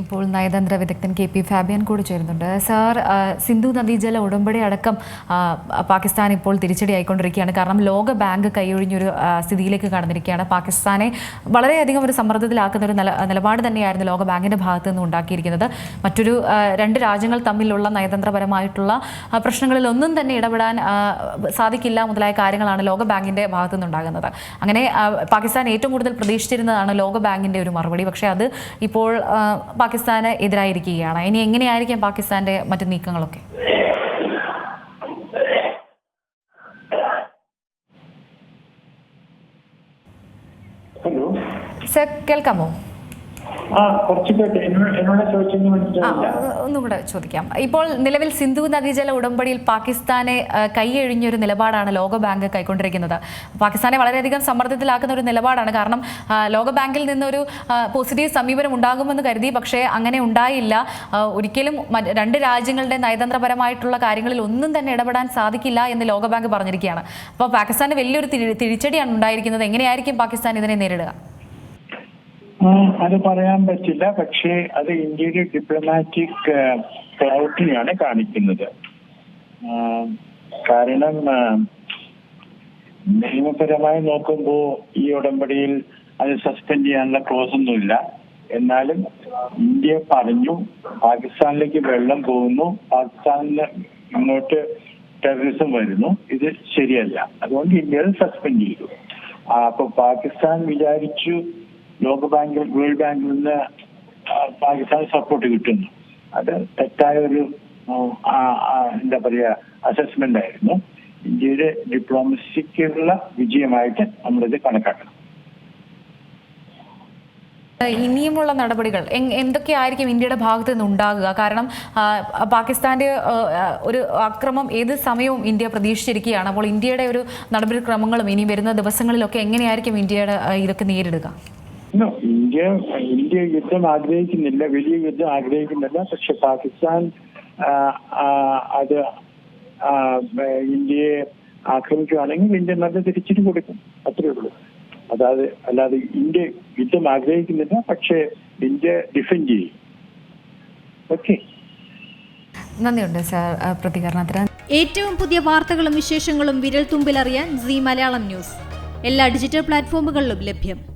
ഇപ്പോൾ നയതന്ത്ര വിദഗ്ധൻ കെ പി ഫാബിയൻ കൂടി ചേരുന്നുണ്ട്. സാർ സിന്ധു നദീജല ഉടമ്പടി അടക്കം പാകിസ്ഥാൻ ഇപ്പോൾ തിരിച്ചടി ആയിക്കൊണ്ടിരിക്കുകയാണ്. കാരണം ലോക ബാങ്ക് കൈയൊഴിഞ്ഞൊരു സ്ഥിതിയിലേക്ക് കടന്നിരിക്കുകയാണ്. പാകിസ്ഥാനെ വളരെയധികം ഒരു സമ്മർദ്ദത്തിലാക്കുന്ന ഒരു നില നിലപാട് തന്നെയായിരുന്നു ലോക ബാങ്കിന്റെ ഭാഗത്തു നിന്ന് ഉണ്ടാക്കിയിരിക്കുന്നത്. മറ്റൊരു രണ്ട് രാജ്യങ്ങൾ തമ്മിലുള്ള നയതന്ത്രപരമായിട്ടുള്ള ഒന്നും തന്നെ ഇടപെടാൻ സാധിക്കില്ല മുതലായ കാര്യങ്ങളാണ് ലോക ബാങ്കിന്റെ ഭാഗത്തു നിന്നുണ്ടാകുന്നത്. അങ്ങനെ പാകിസ്ഥാൻ ഏറ്റവും കൂടുതൽ പ്രതീക്ഷിച്ചിരുന്നതാണ് ലോക ബാങ്കിന്റെ ഒരു മറുപടി. പക്ഷേ അത് ഇപ്പോൾ പാകിസ്ഥാന് എതിരായിരിക്കുകയാണ്. ഇനി എങ്ങനെയായിരിക്കും പാകിസ്ഥാന്റെ മറ്റു നീക്കങ്ങളൊക്കെ? ഹലോ സർ കേൾക്കാമോ? ആ കുറച്ച് കേട്ട് എന്നോട് എന്നോട് ചോദിച്ചെന്ന് ആ മനസ്സിലായില്ല ഒന്നും കൂടെ ചോദിക്കാം. ഇപ്പോൾ നിലവിൽ സിന്ധു നദീജല ഉടമ്പടിയിൽ പാകിസ്ഥാനെ കൈയഴിഞ്ഞൊരു നിലപാടാണ് ലോക ബാങ്ക് കൈക്കൊണ്ടിരിക്കുന്നത്. പാകിസ്ഥാനെ വളരെയധികം സമ്മർദ്ദത്തിലാക്കുന്ന ഒരു നിലപാടാണ്. കാരണം ലോകബാങ്കിൽ ലോക ബാങ്കിൽ നിന്നൊരു പോസിറ്റീവ് സമീപനം ഉണ്ടാകുമെന്ന് കരുതി. പക്ഷേ അങ്ങനെ ഉണ്ടായില്ല. ഒരിക്കലും രണ്ട് രാജ്യങ്ങളുടെ നയതന്ത്രപരമായിട്ടുള്ള കാര്യങ്ങളിൽ ഒന്നും തന്നെ ഇടപെടാൻ സാധിക്കില്ല എന്ന് ലോക ബാങ്ക് പറഞ്ഞിരിക്കുകയാണ്. അപ്പോൾ പാകിസ്ഥാന് വലിയൊരു തിരി- തിരിച്ചടിയാണ് ഉണ്ടായിരിക്കുന്നത്. എങ്ങനെയായിരിക്കും പാകിസ്ഥാൻ ഇതിനെ നേരിടുക? അത് പറയാൻ പറ്റില്ല. പക്ഷേ അത് ഇന്ത്യയുടെ ഡിപ്ലോമാറ്റിക് ക്ലൗട്ടിനെയാണ് കാണിക്കുന്നത്. കാരണം നിയമപരമായി നോക്കുമ്പോൾ ഈ ഉടമ്പടിയിൽ അത് സസ്പെൻഡ് ചെയ്യാനുള്ള ക്ലോസ് ഒന്നുമില്ല എന്നാലും ഇന്ത്യ പറഞ്ഞു പാകിസ്ഥാനിലേക്ക് വെള്ളം പോകുന്നു പാകിസ്ഥാനിൽ ഇങ്ങോട്ട് ടെററിസം വരുന്നു. ഇത് ശരിയല്ല. അതുകൊണ്ട് ഇന്ത്യ സസ്പെൻഡ് ചെയ്തു. അപ്പൊ പാകിസ്ഥാൻ വിചാരിച്ചു ലോക ബാങ്കിൽ വേൾഡ് ബാങ്കിൽ നിന്ന് പാകിസ്ഥാന് സപ്പോർട്ട് കിട്ടുന്നു. അത് തെറ്റായ ഒരു എന്താ പറയുക അസസ്മെന്റ് ആയിരുന്നു. ഇന്ത്യയുടെ ഡിപ്ലോമസിക്കുള്ള വിജയമായിട്ട് നമ്മളിത് കണക്കാക്കണം. ഇനിയുമുള്ള നടപടികൾ എന്തൊക്കെയായിരിക്കും ഇന്ത്യയുടെ ഭാഗത്ത് നിന്ന് ഉണ്ടാകുക കാരണം പാകിസ്ഥാന്റെ ഒരു അക്രമം ഏത് സമയവും ഇന്ത്യ പ്രതീക്ഷിച്ചിരിക്കുകയാണ്. അപ്പോൾ ഇന്ത്യയുടെ ഒരു നടപടിക്രമങ്ങളും ഇനി വരുന്ന ദിവസങ്ങളിലൊക്കെ എങ്ങനെയായിരിക്കും ഇന്ത്യയുടെ ഇതൊക്കെ നേരിടുക? ഇന്ത്യ ഇന്ത്യ യുദ്ധം ആഗ്രഹിക്കുന്നില്ല വലിയ യുദ്ധം ആഗ്രഹിക്കുന്നില്ല. പക്ഷെ പാകിസ്ഥാൻ അത് ഇന്ത്യയെ ആക്രമിക്കുകയാണെങ്കിൽ ഇന്ത്യ നല്ല തിരിച്ചിട്ട് കൊടുക്കും. അത്രേ ഉള്ളൂ. അതായത് അല്ലാതെ ഇന്ത്യ യുദ്ധം ആഗ്രഹിക്കുന്നില്ല പക്ഷേ ഇന്ത്യ ഡിഫെൻഡ് ചെയ്യും. ഓക്കെ. നന്ദിയുണ്ട് സാർ പ്രതികരണത്തിന്. ഏറ്റവും പുതിയ വാർത്തകളും വിശേഷങ്ങളും വിരൽ തുമ്പിലറിയാൻ സി മലയാളം ന്യൂസ്. എല്ലാ ഡിജിറ്റൽ പ്ലാറ്റ്ഫോമുകളിലും ലഭ്യം.